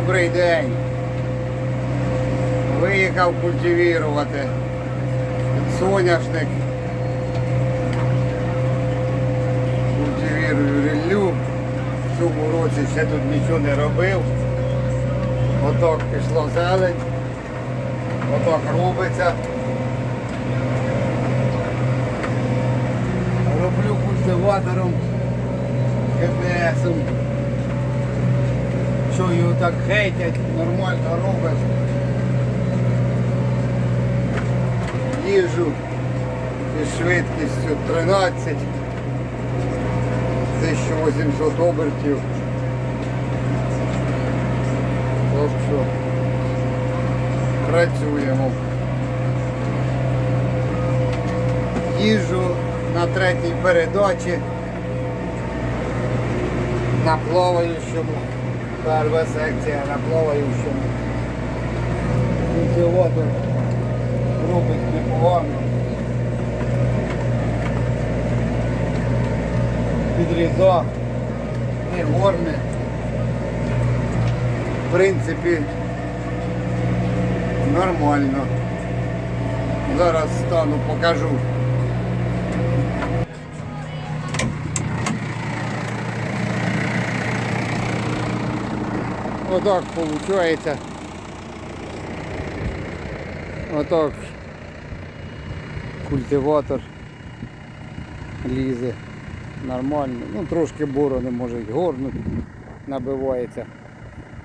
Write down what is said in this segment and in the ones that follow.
Добрий день. Виїхав культивірувати. Соняшник. Культивірую ріллю. В цьому році ще тут нічого не робив. Отак пішло зелень. Отак робиться. Роблю культиватором ГПСом. Що його так хейтять, нормально робить. Їжу із швидкістю 13 1800 обертів. Що працюємо. Їжу на третій передачі на плаваючому. Перша секція на плаваючому. Культиватор робить непогано. Підрізав, не горне. В принципі, нормально. Зараз стану, покажу. Отак виходить. Отак культиватор лізе нормально. Ну трошки борони може й горнуть, набивається.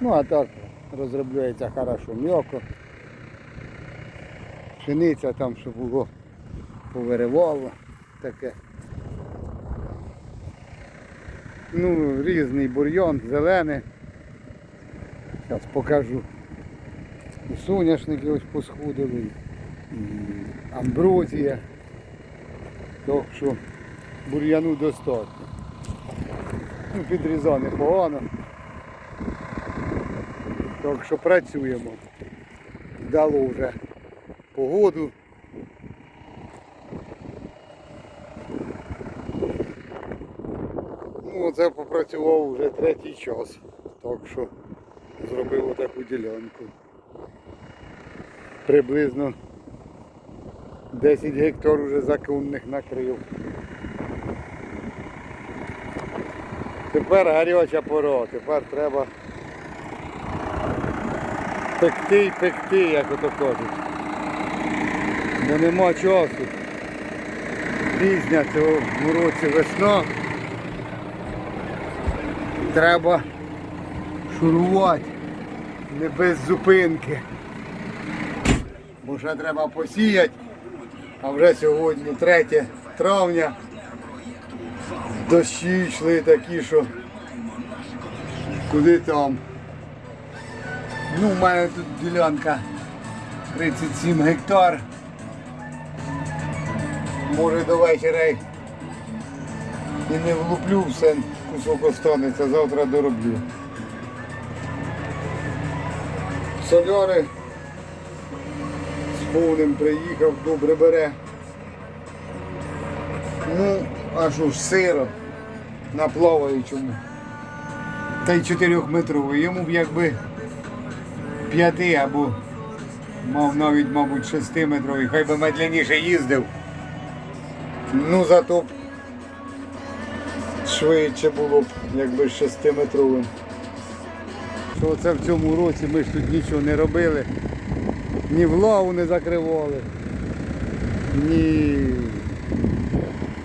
Ну а так розробляється хорошо, м'яко. Пшениця там, щоб було повиривало таке. Ну, різний бур'ян, зелений. Зараз покажу. І соняшники ось посходили, і амброзія. Так що бур'яну достатньо. Ну, підрізав непогано. Так що працюємо. Дало вже погоду. Ну, це попрацював вже третій час. Так що зробив таку ділянку. Приблизно 10 гектар уже законних накрив. Тепер гаряча пора, тепер треба пекти й пекти, як ото кажуть. Бо нема часу. Пізня цього році весна. Треба шурувати не без зупинки. Бо ще треба посіяти, а вже сьогодні 3 травня. Дощі йшли такі, що куди там. Ну, у мене тут ділянка 37 гектар. Може до вечора і не влуплю все, кусок останеться, завтра дороблю. Соляри з повним приїхав, добре бере. Ну, а що ж сиро на плаваючому. Та й 4-метровий. Йому б якби 5 або мав навіть, мабуть, 6 метровий. Хай би медленніше їздив. Ну зато б швидше було б, якби 6 метровим. Що це в цьому році ми ж тут нічого не робили. Ні влаву не закривали, ні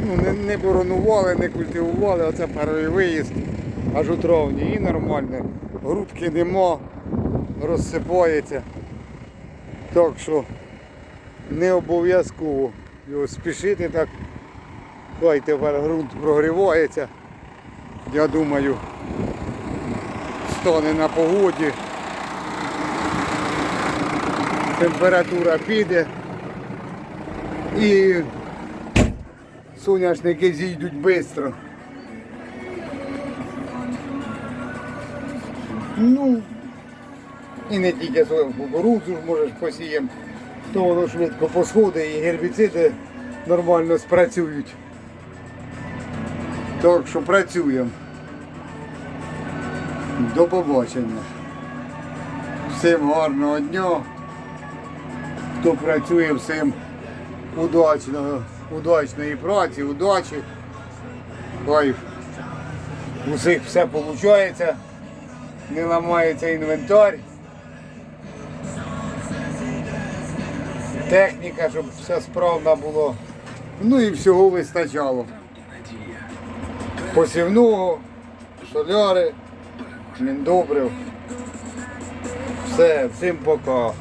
ну, не, не боронували, не культивували, оце перший виїзд аж у травні і нормально. Грудки нема, розсипається. Так що не обов'язково його спішити так. Хай тепер ґрунт прогрівається. Я думаю, стане на погоді. Температура піде і соняшники зійдуть швидко. Ну, і не тільки свою кукурудзу можеш посіємо, то воно швидко посходить і гербіциди нормально спрацюють. Так що працюємо. До побачення. Всім гарного дня. Хто працює, всім удачного, удачної праці, удачі. Хай у всіх все виходить, не ламається інвентар. Техніка, щоб все справно було. Ну і всього вистачало. Посівного, соляри, міндобрив. Все, всім пока.